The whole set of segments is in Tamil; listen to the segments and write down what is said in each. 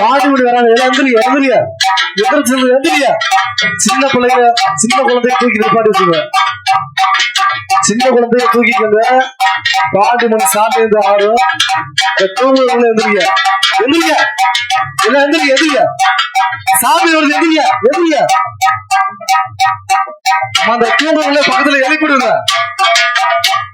பாடுபடி வராங்க எல்லாம் எந்திரியா எந்திரியா எந்திரிச்சு எந்திரியா சின்ன பிள்ளைங்க சின்ன குழந்தைய தூக்கி நிப்பாட்டி வச்சுங்க சின்ன குழந்தைய தூக்கிக்கங்க பாட்டு மணி சாமி இருந்து ஆடும். தூங்குறவங்கள எந்திரியா எந்திரியா எல்லாம் எந்திரியா எந்திரியா சாமி வருது எந்திரியா எந்திரியா அந்த தூங்குறவங்கள பக்கத்துல எழுப்பிடுங்க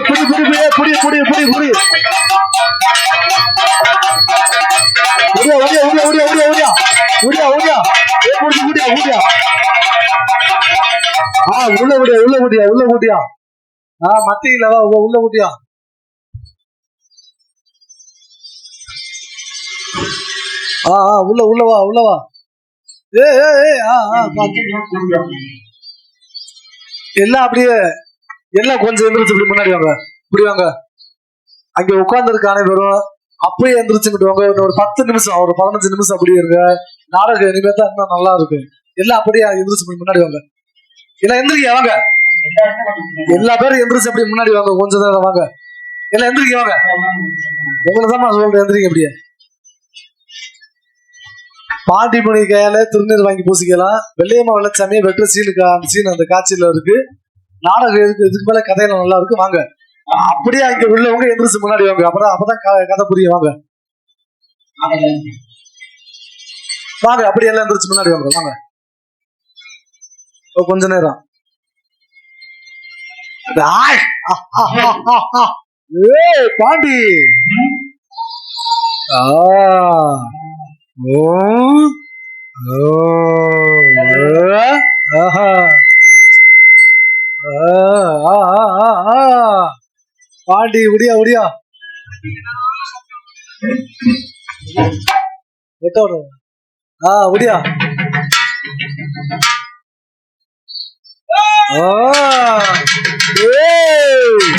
புடி புடி புடி புடி புடி புடி புடி. ஓடியா ஓடியா ஓடியா ஓடியா ஓடியா ஓடியா ஓடியா ஏ புடி புடி ஓடியா ஆ உள்ள ஓடியா உள்ள ஓடியா உள்ள ஓடியா ஆ மத்தியில வா உள்ள ஓடியா ஆ ஆ உள்ள உள்ள வா உள்ள வா. ஏ ஏ ஏ ஆ ஆ எல்லாம் அப்படியே எல்லாம் கொஞ்சம் எந்திரிச்சு இப்படி முன்னாடி வாங்க. இப்படி வாங்க. அங்க உட்கார்ந்துருக்க அனைவரும் அப்படியே எந்திரிச்சுக்கிட்டு வாங்க. ஒரு பத்து நிமிஷம் ஒரு பதினஞ்சு நிமிஷம் அப்படியே இருங்க. நாடகம் இனிமே தான் இன்னும் நல்லா இருக்கு எல்லாம் அப்படியே எந்திரிச்சு முன்னாடி வாங்க. எல்லாம் எந்திரிக்க வாங்க. எல்லா பேரும் எந்திரிச்சு அப்படி முன்னாடி வாங்க. கொஞ்ச நேரம் வாங்க. எல்லாம் எந்திரிக்க வாங்க. உங்களை தான் சொல்றேன் எந்திரிக்க அப்படியே. பாண்டிமணி கையால திருநீர் வாங்கி பூசிக்கலாம். வெள்ளையம்மா வெள்ளச்சாமியை வெற்ற சீனுக்கு அந்த சீன் அந்த காட்சியில இருக்கு. நாடகம் எதுக்கு இதுக்கு மேல கதையில நல்லா இருக்கு? வாங்க. அப்படியே அங்க உள்ளவங்க எந்திரிச்சு முன்னாடி வாங்க. அப்பதான் அப்பதான் கதை புரியும் வாங்க. வாங்க அப்படியே எல்லாம் எந்திரிச்சு முன்னாடி வாங்க வாங்க. ஓ, கொஞ்ச நேரம். ஆய்! பாண்டி! ஆ. ஓ. ஓ ஆஹா. பாண்டி முடியா முடியா எட்டோடு ஆ உடியா. ஆ. ஏய்.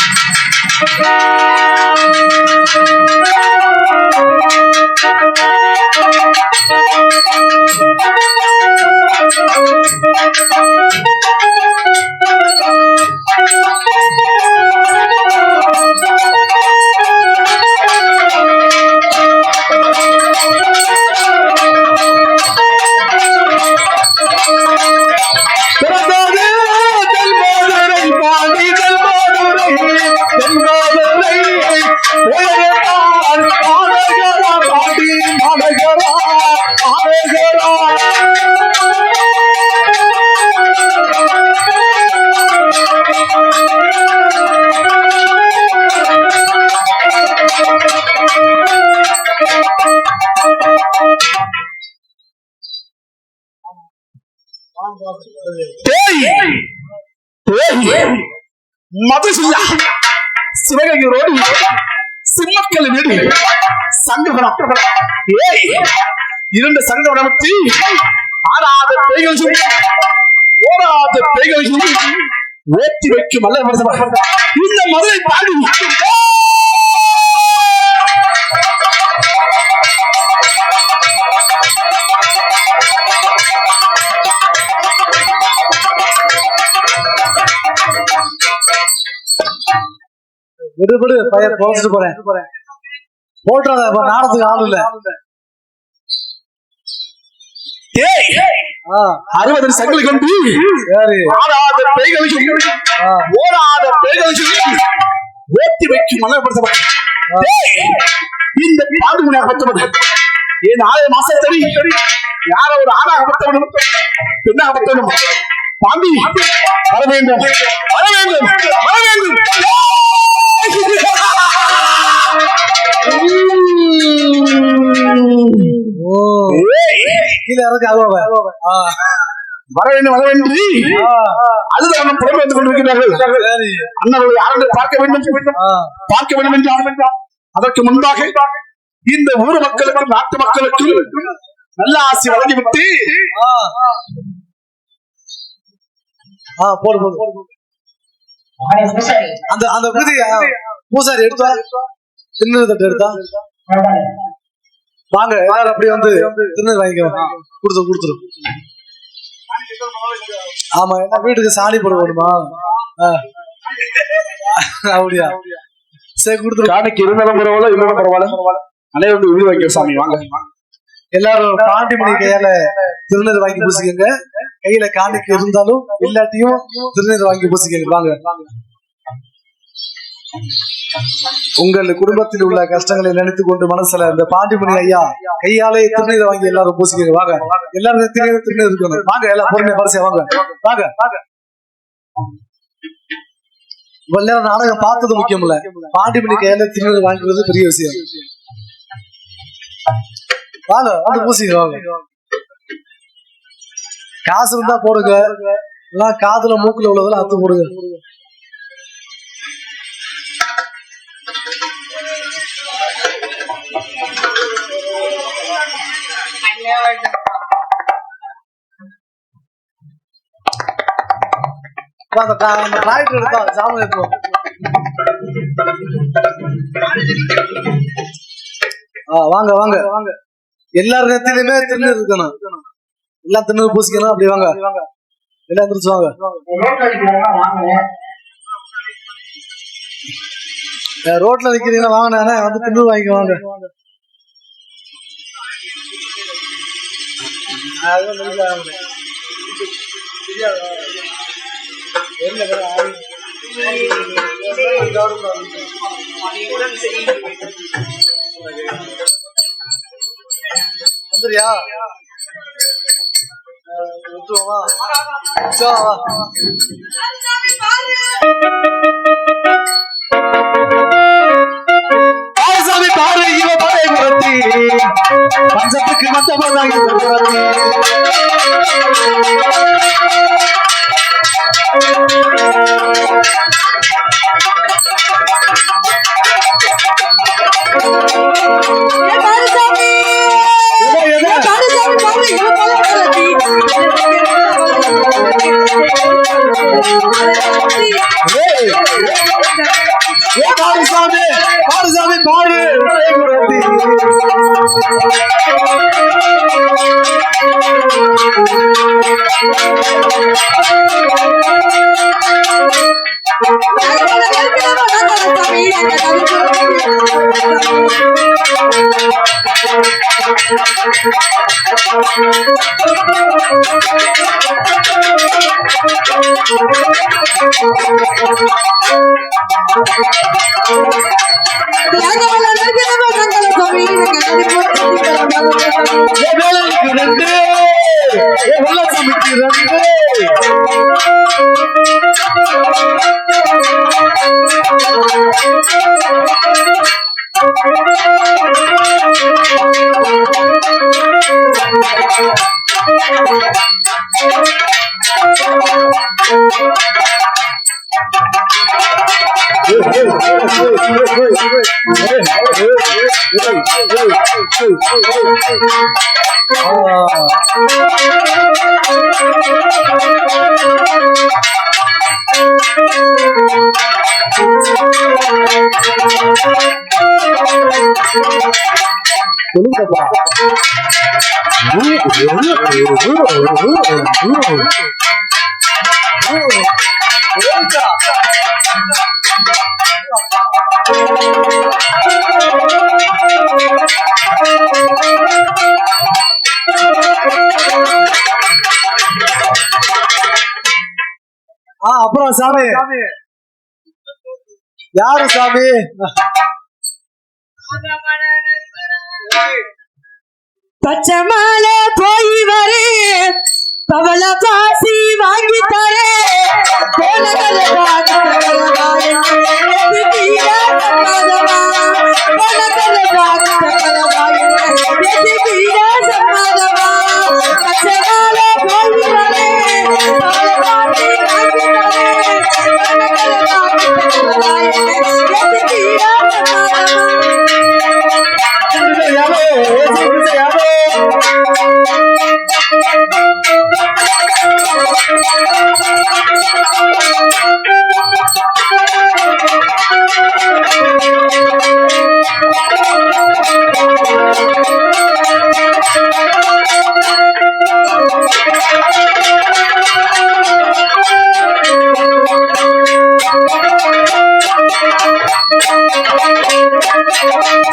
பேய் பேய் மதுசுல்லா சிவகங்கை ரோடு சிம்மக்கல் வீடு சங்கபுரம் ஏய் இரண்டு சங்கம் நடத்தி ஆறாத பேய்கள் சொல்லி ஓடாத பேய்கள் சொல்லி ஓட்டி வைக்கும் அல்ல இந்த மதுரை பாடி விடு விடு பையன் போச்சுட்டு போறேன். போட்டுறத இப்ப நாடத்துக்கு ஆள் இல்ல. ஏய்! ஆ. அறுபது சங்கிலி கொண்டு. சரி. ஆடாத பேய்கள் சொல்லி. ஆ. ஓடாத பேய்கள் சொல்லி. ஓட்டி வைக்கும் மலர் படுத்தப்பட்ட இந்த பாண்டு மணியாக பட்டவன் என் ஆறு மாசத்தடி. யாரோ ஒரு ஆணாக பட்டவனும் பெண்ணாக பட்டவனும் பாண்டி வர வேண்டும். வர வேண்டும். வர வேண்டும். ஓ கீழே இறக்கு அதுவா புறமே வந்து கொண்டிருக்கிறார்கள் சரி யாரை பார்க்க வேண்டும் பார்க்க வேண்டும் என்றால் அதற்கு முன்பாக இந்த ஊர் மக்களுக்கும் நாட்டு மக்களுக்கும் நல்ல ஆசை வழங்கிவிட்டு போடு போடு. அந்த அந்த விதி ஆ, பூசாரி எடுத்தா? திருநீர் தட்டு எடுத்தா? வாங்க எல்லாரும் அப்படியே வந்து திருநீர் வாங்கிக்கோ. கொடுத்து கொடுத்துரு. ஆமா என்ன வீட்டுக்கு சாணி போட வேணுமா. அப்படியா? சரி கொடுத்துரு. காணிக்கு இருந்தாலும் பரவாயில்ல இல்லைன்னா பரவாயில்ல. அனைவரும் உயிர் வைக்க சாமி. வாங்க. எல்லாரும் பாண்டிமணி கையால திருநீர் வாங்கி பூசிக்கங்க. கையில காணிக்கு இருந்தாலும் எல்லாத்தையும் திருநீர் வாங்கி பூசிக்கங்க. வாங்க. உங்கள் குடும்பத்தில் உள்ள கஷ்டங்களை நினைத்து கொண்டு மனசுல இந்த பாண்டிமணி ஐயா கையாலே திருநீர் வாங்கி எல்லாரும் பூசிக்கங்க. வாங்க. எல்லாரும் திருநீர் திருநீர் இருக்கணும். வாங்க எல்லாம் பொறுமையா பரிசையா வாங்க. வாங்க. வாங்க இவ்வளவு நேரம் நாடகம் பார்த்தது முக்கியம் இல்ல பாண்டிமணி கையால திருநீர் வாங்குறது பெரிய விஷயம். வாங்க வந்து பூசிங்க வாங்க. காசு இருந்தா போடுங்க. எல்லாம் காதுல மூக்குல உள்ளதெல்லாம் அத்து போடுங்க. அந்த டிராக்டர் எடுத்தா சாமி எடுத்தோம் வாங்க. வாங்க வாங்க. எல்லார் நேரத்திலுமே திருநீர் இருக்கணும். எல்லாம் திருநீர் பூசிக்கணும் அப்படி வாங்க. எல்லாம் எந்திரிச்சு வாங்க. ரோட்ல நிக்கிறீங்கன்னா வாங்கினா வந்து திருநூறு வாங்கிக்க வாங்க. வந்துறியா? விட்டுருவோமா சரி, வா, பாரு இவ பாதை புரத்தி பஞ்சத்துக்கு மத்தமாக ஏ பாரசாமி பாரசாமி பாரு பாதை புரத்தி ஏ வேலைக்கு ரெண்டு ஏ வெள்ளசாமிக்கு ரெண்டு ஆ அப்புறம் சாமி. யாரு சாமி? பச்சை மாலை போய் வரேன். பவள பாசி வாங்கி தரே போனகல பாகத்தகலவா எனக்கு தீர சம்மதமா போனகல பாகத்தகலவா எனக்கு தீர சம்மதமா பச்சை மாலை போய் வரே பவள பாசி வாங்கி தரே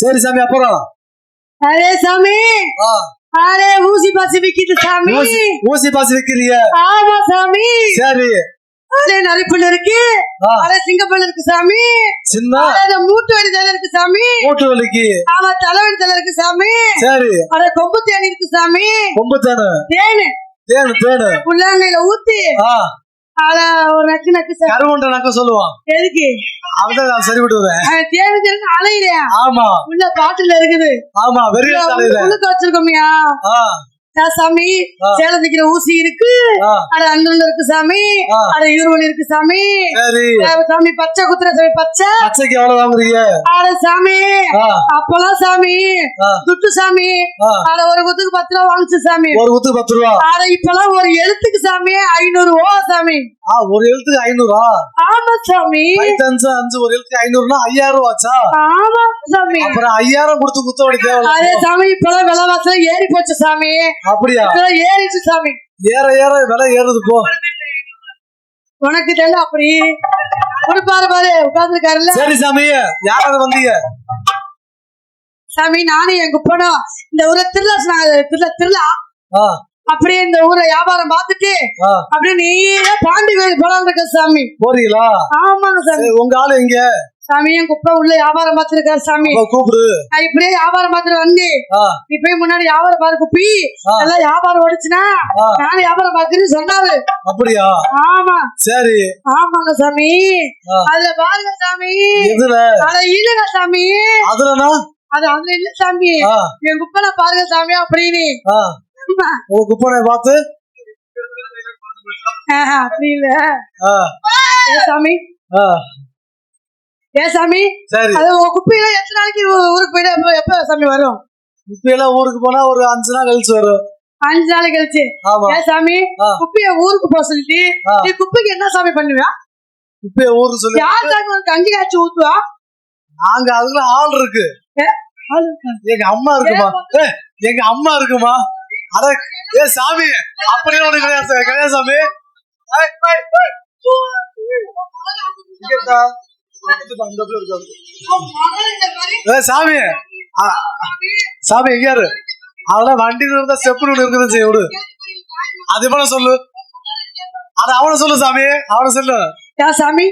சரி சாமி அப்புறம்? அரே சாமி! அரே ஊசி பாசி விக்குது சாமி! ஊசி பாசி வைக்கிறிய? ஆமா சாமி! சரி. அரே நரிப்புல இருக்கு. அரே சிங்கப்பல் இருக்கு சாமி. சின்ன? மூட்டு வலி தலை இருக்கு சாமி. மூட்டு வலிக்கு ஆமா தலைவலி தலை இருக்கு சாமி. சரி. அரே கொம்பு தேனி இருக்கு சாமி. கொம்பு தேனு? தேனு. தேனு தேனு. புள்ளாங்கையில ஊத்தி. அத ஒரு நக்கு நக்கு கருவண்ட நக்க சொல்லுவான். எதுக்கு? அவதான் சரி அவன் தேனு தேனு அலையிலையா ஆமா. உள்ள பாட்டுல இருக்குது. ஆமா வெறிய தலையில வச்சிருக்கோமியா சாமி. சேலம் தைக்கிற ஊசி இருக்கு. அட அங்குள்ள இருக்கு சாமி. அட ஈரோடு இருக்கு சாமி. சாமி பச்சை குத்துற சாமி பச்சை. பச்சைக்கு எவ்வளவு வாங்குறீங்க அட சாமி. அப்பெல்லாம் சாமி. துட்டு சாமி. அட ஒரு குத்துக்கு பத்து ரூபா வாங்குச்சு சாமி. ஒரு குத்து பத்து ரூபா? அட இப்பெல்லாம் ஒரு எழுத்துக்கு சாமி. ஐநூறு ரூபா சாமி. ஒரு எழுத்துக்கு ஐநூறா? ஆமா சாமி. அஞ்சு அஞ்சு ஒரு எழுத்துக்கு ஐநூறுனா ஐயாயிரம் ரூபா ஆச்சா ஆமா சாமி. அப்புறம் ஐயாயிரம் கொடுத்து குத்த தேவை அதே சாமி இப்பெல்லாம் விலைவாசம் ஏறி போச்சு சாமி. அப்படியா? ஏறிச்சு சாமி. ஏற ஏற விலை ஏறுது போ. உனக்கு தெரியல அப்படி. ஒரு பாரு பாரு உட்கார்ந்துருக்காருல்ல. சரி சாமி யாராவது வந்தீங்க? சாமி நானும் என் குப்பனும் இந்த ஊரை திருவிழா சொன்னாங்க திருவிழா அப்படியே இந்த ஊரை வியாபாரம் பார்த்துட்டு அப்படியே நீயே பாண்டி கோயில் போலாம் இருக்க சாமி. போறீங்களா? ஆமாங்க சாமி. சரி, உங்க ஆளு எங்க? சாமி என் குப்பை உள்ள வியாபாரம் பார்த்துருக்காரு சாமி. கூப்பிடு. இப்படியே வியாபாரம் பார்த்துட்டு வந்து இப்பயே முன்னாடி வியாபாரம் பாரு குப்பி. எல்லாம் வியாபாரம் ஓடிச்சுன்னா ஆ. நானும் வியாபாரம் பார்த்துட்டு சொன்னாரு. அப்படியா? ஆமா. சரி. ஆமாங்க சாமி. அதுல பாருங்க சாமி. எதுல? அத இல்லங்க சாமி. அதுலனா? அது அதுல இல்ல சாமி. என் குப்பை பாருங்க சாமி அப்படின்னு. ஆ ஆமா. உங்க குப்பனை பார்த்து. ஆஹா, அப்படி இல்ல ஆ. ஏ சாமி. ஏ சாமி. சரி. அது உங்க குப்பையில எத்தனை நாளைக்கு ஊருக்கு போயிட்டு எப்ப- சாமி வரும்? எல்லாம் ஊருக்கு போனா ஒரு அஞ்சு நாள் கழிச்சு வரும். அஞ்சு நாளைக்கு கழிச்சு. ஏ சாமி. குப்பைய ஊருக்கு போக சொல்லிட்டு. நீ குப்பைக்கு என்ன சாமி பண்ணுவா இப்ப ஊருக்கு சொல்லி யார் சாமி ஒரு கஞ்சி காய்ச்சி ஊத்துவா? நாங்க அதுல ஆள் இருக்கு? எங்க அம்மா இருக்குமா? எங்க அம்மா இருக்குமா? அட ஏ சாமி அப்படியே ஒண்ணு கிடையாது கிடையாது சாமி. சாமி சாமி எங்க யாரு அதெல்லாம் வண்டியில இருந்தா ஸ்டெப்னு ஒண்ணு இருக்குதுன்னு செய்ய விடு. அது போல சொல்லு. அத அவனை சொல்லு சாமி. அவனை சொல்லு. சாமி?